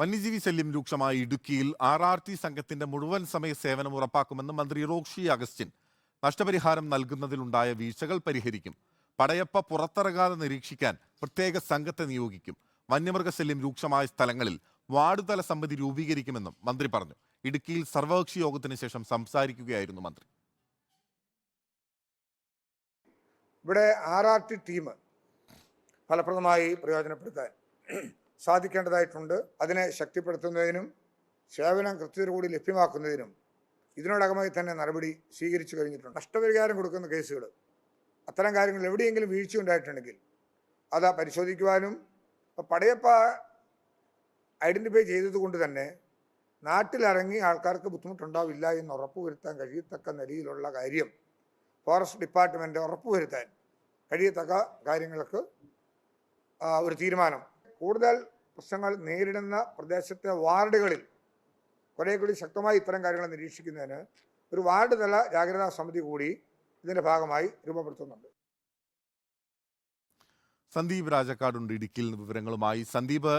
വന്യജീവി ശല്യം രൂക്ഷമായ ഇടുക്കിയിൽ ആർ ആർ ടി സംഘത്തിന്റെ മുഴുവൻ സമയ സേവനം ഉറപ്പാക്കുമെന്ന് മന്ത്രി റോക്ഷി അഗസ്റ്റിൻ. നഷ്ടപരിഹാരം നൽകുന്നതിലുണ്ടായ വീഴ്ചകൾ പരിഹരിക്കും. പടയപ്പ പുറത്തിറങ്ങാതെ നിരീക്ഷിക്കാൻ പ്രത്യേക സംഘത്തെ നിയോഗിക്കും. വന്യമൃഗശല്യം രൂക്ഷമായ സ്ഥലങ്ങളിൽ വാർഡുതല സമിതി രൂപീകരിക്കുമെന്നും മന്ത്രി പറഞ്ഞു. ഇടുക്കിയിൽ സർവകക്ഷി യോഗത്തിന് ശേഷം സംസാരിക്കുകയായിരുന്നു മന്ത്രി. ഇവിടെ ആർ ആർ ടി ടീം ഫലപ്രദമായി പ്രയോജനപ്പെടുത്താൻ സാധിക്കേണ്ടതായിട്ടുണ്ട്. അതിനെ ശക്തിപ്പെടുത്തുന്നതിനും സേവനം കൃത്യതയോടുകൂടി ലഭ്യമാക്കുന്നതിനും ഇതിനോടകമായി തന്നെ നടപടി സ്വീകരിച്ചു കഴിഞ്ഞിട്ടുണ്ട്. നഷ്ടപരിഹാരം കൊടുക്കുന്ന കേസുകൾ അത്തരം കാര്യങ്ങൾ എവിടെയെങ്കിലും വീഴ്ച ഉണ്ടായിട്ടുണ്ടെങ്കിൽ അത് പരിശോധിക്കുവാനും പടയപ്പ ഐഡന്റിഫൈ ചെയ്തതുകൊണ്ട് തന്നെ നാട്ടിലിറങ്ങി ആൾക്കാർക്ക് ബുദ്ധിമുട്ടുണ്ടാവില്ല എന്ന് ഉറപ്പുവരുത്താൻ കഴിയത്തക്ക നിലയിലുള്ള കാര്യം ഫോറസ്റ്റ് ഡിപ്പാർട്ട്മെന്റ് ഉറപ്പുവരുത്താൻ കഴിയത്തക്ക കാര്യങ്ങൾക്ക് ഒരു തീരുമാനം കൂടുതൽ പ്രശ്നങ്ങൾ നേരിടുന്ന പ്രദേശത്തെ വാർഡുകളിൽ കുറേ കൂടി ശക്തമായി ഇത്തരം കാര്യങ്ങൾ നിരീക്ഷിക്കുന്നതിന് ഒരു വാർഡ് തല ജാഗ്രതാ സമിതി കൂടി ഇതിന്റെ ഭാഗമായി രൂപപ്പെടുത്തുന്നുണ്ട്. സന്ദീപ് രാജക്കാടുണ്ട് ഇടുക്കിയിൽ വിവരങ്ങളുമായി. സന്ദീപ്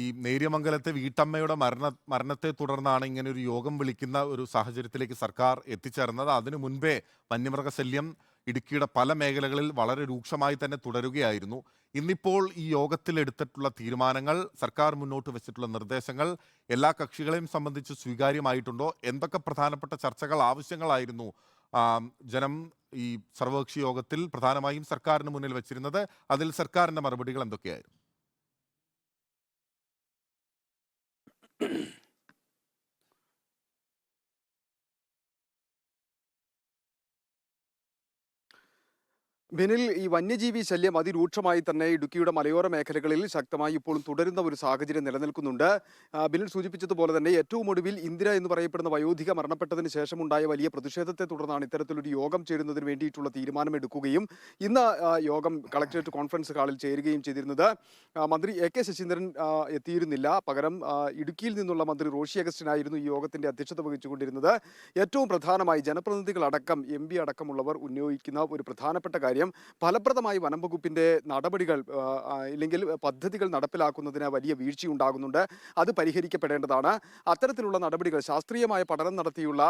ഈ നേര്യമംഗലത്തെ വീട്ടമ്മയുടെ മരണ മരണത്തെ തുടർന്നാണ് ഇങ്ങനെ ഒരു യോഗം വിളിക്കുന്ന ഒരു സാഹചര്യത്തിലേക്ക് സർക്കാർ എത്തിച്ചേർന്നത്. അതിനു മുൻപേ വന്യമൃഗശല്യം ഇടുക്കിയുടെ പല മേഖലകളിൽ വളരെ രൂക്ഷമായി തന്നെ തുടരുകയായിരുന്നു. ഇന്നിപ്പോൾ ഈ യോഗത്തിൽ എടുത്തിട്ടുള്ള തീരുമാനങ്ങൾ സർക്കാർ മുന്നോട്ട് വെച്ചിട്ടുള്ള നിർദ്ദേശങ്ങൾ എല്ലാ കക്ഷികളെയും സംബന്ധിച്ച് സ്വീകാര്യമായിട്ടുണ്ടോ? എന്തൊക്കെ പ്രധാനപ്പെട്ട ചർച്ചകൾ ആവശ്യങ്ങളായിരുന്നു ജനം ഈ സർവകക്ഷി യോഗത്തിൽ പ്രധാനമായും സർക്കാരിന് മുന്നിൽ വെച്ചിരുന്നത്? അതിൽ സർക്കാരിന്റെ മറുപടികൾ എന്തൊക്കെയായിരുന്നു? ബിനിൽ ഈ വന്യജീവി ശല്യം അതിരൂക്ഷമായി തന്നെ ഇടുക്കിയുടെ മലയോര മേഖലകളിൽ ശക്തമായി ഇപ്പോഴും തുടരുന്ന ഒരു സാഹചര്യം നിലനിൽക്കുന്നുണ്ട്. ബിനിൽ സൂചിപ്പിച്ചതുപോലെ തന്നെ ഏറ്റവും ഒടുവിൽ ഇന്ദിര എന്ന് പറയപ്പെടുന്ന വയോധിക മരണപ്പെട്ടതിന് ശേഷമുണ്ടായ വലിയ പ്രതിഷേധത്തെ തുടർന്നാണ് ഇത്തരത്തിലൊരു യോഗം ചേരുന്നതിന് വേണ്ടിയിട്ടുള്ള തീരുമാനമെടുക്കുകയും ഇന്ന് യോഗം കളക്ടറേറ്റ് കോൺഫറൻസ് ഹാളിൽ ചേരുകയും ചെയ്തിരുന്നത് മന്ത്രി എ കെ ശശീന്ദ്രൻ എത്തിയിരുന്നില്ല. പകരം ഇടുക്കിയിൽ നിന്നുള്ള മന്ത്രി റോഷി അഗസ്റ്റിനായിരുന്നു ഈ യോഗത്തിന്റെ അധ്യക്ഷത വഹിച്ചുകൊണ്ടിരുന്നത്. ഏറ്റവും പ്രധാനമായി ജനപ്രതിനിധികളടക്കം എം പി അടക്കമുള്ളവർ ഉന്നയിക്കുന്ന ഒരു പ്രധാനപ്പെട്ട കാര്യം ഫലപ്രദമായി വനം വകുപ്പിന്റെ നടപടികൾ ഇല്ലെങ്കിൽ പദ്ധതികൾ നടപ്പിലാക്കുന്നതിന് വലിയ വീഴ്ചയുണ്ടാകുന്നുണ്ട് അത് പരിഹരിക്കപ്പെടേണ്ടതാണ്. അത്തരത്തിലുള്ള നടപടികൾ ശാസ്ത്രീയമായ പഠനം നടത്തിയുള്ള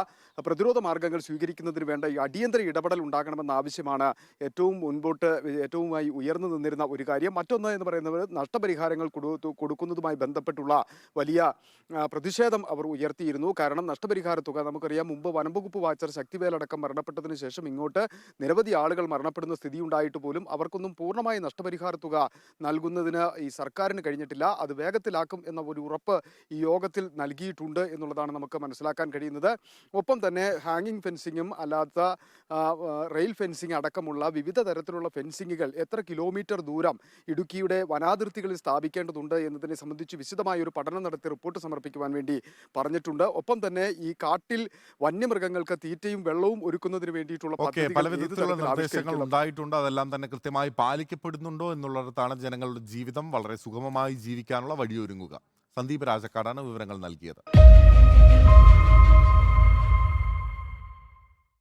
പ്രതിരോധ മാർഗങ്ങൾ സ്വീകരിക്കുന്നതിന് വേണ്ട അടിയന്തര ഇടപെടൽ ഉണ്ടാകണമെന്ന ആവശ്യമാണ് ഏറ്റവും മുൻപോട്ട് ഏറ്റവുമായി ഉയർന്നു നിന്നിരുന്ന ഒരു കാര്യം. മറ്റൊന്ന് എന്ന് പറയുന്നത് നഷ്ടപരിഹാരങ്ങൾ കൊടുക്കുന്നതുമായി ബന്ധപ്പെട്ടുള്ള വലിയ പ്രതിഷേധം അവർ ഉയർത്തിയിരുന്നു. കാരണം നഷ്ടപരിഹാര തുക നമുക്കറിയാം മുമ്പ് വനംവകുപ്പ് വാച്ചർ ശക്തിവേലടക്കം മരണപ്പെട്ടതിന് ശേഷം ഇങ്ങോട്ട് നിരവധി ആളുകൾ മരണപ്പെടുന്ന സ്ഥിതി ഉണ്ടായിട്ട് പോലും അവർക്കൊന്നും പൂർണമായി നഷ്ടപരിഹാര തുക നൽകുന്നതിന് ഈ സർക്കാരിന് കഴിഞ്ഞിട്ടില്ല. അത് വേഗത്തിലാക്കും എന്ന ഒരു ഉറപ്പ് ഈ യോഗത്തിൽ നൽകിയിട്ടുണ്ട് എന്നുള്ളതാണ് നമുക്ക് മനസ്സിലാക്കാൻ കഴിയുന്നത്. ഒപ്പം തന്നെ ഹാങ്ങിങ് ഫെൻസിങ്ങും അല്ലാത്ത റെയിൽ ഫെൻസിങ് അടക്കമുള്ള വിവിധ തരത്തിലുള്ള ഫെൻസിങ്ങുകൾ എത്ര കിലോമീറ്റർ ദൂരം ഇടുക്കിയുടെ വനാതിർത്തികളിൽ സ്ഥാപിക്കേണ്ടതുണ്ട് എന്നതിനെ സംബന്ധിച്ച് വിശദമായ ഒരു പഠനം നടത്തി റിപ്പോർട്ട് സമർപ്പിക്കുവാൻ വേണ്ടി പറഞ്ഞിട്ടുണ്ട്. ഒപ്പം തന്നെ ഈ കാട്ടിൽ വന്യമൃഗങ്ങൾക്ക് തീറ്റയും വെള്ളവും ഒരുക്കുന്നതിന് വേണ്ടിയിട്ടുള്ള പദ്ധതികൾ ഉണ്ടായിട്ടുണ്ട് അതെല്ലാം തന്നെ കൃത്യമായി പാലിക്കപ്പെടുന്നുണ്ടോ എന്നുള്ളിടത്താണ് ജനങ്ങളുടെ ജീവിതം വളരെ സുഗമമായി ജീവിക്കാനുള്ള വഴിയൊരുങ്ങുക. സന്ദീപ് രാജക്കാടാണ് വിവരങ്ങൾ നൽകിയത്.